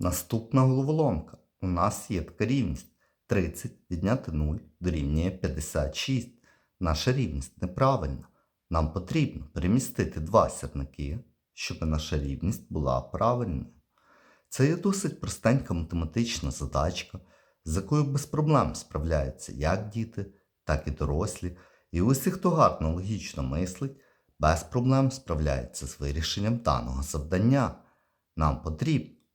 Наступна головоломка. У нас є така рівність. 30 відняти 0 дорівнює 56. Наша рівність неправильна. Нам потрібно перемістити два сірники, щоб наша рівність була правильною. Це є досить простенька математична задачка, з якою без проблем справляються як діти, так і дорослі. І усі, хто гарно логічно мислить, без проблем справляється з вирішенням даного завдання. Нам потрібно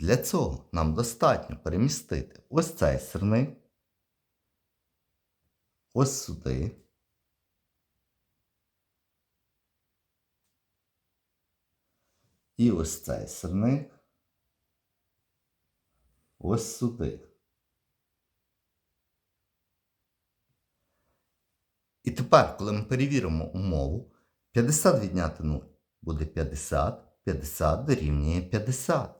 Для цього нам достатньо перемістити ось цей сірник, ось сюди. І ось цей сирник ось сюди. І тепер, коли ми перевіримо умову, 50 відняти 0 буде 50, 50 дорівнює 50.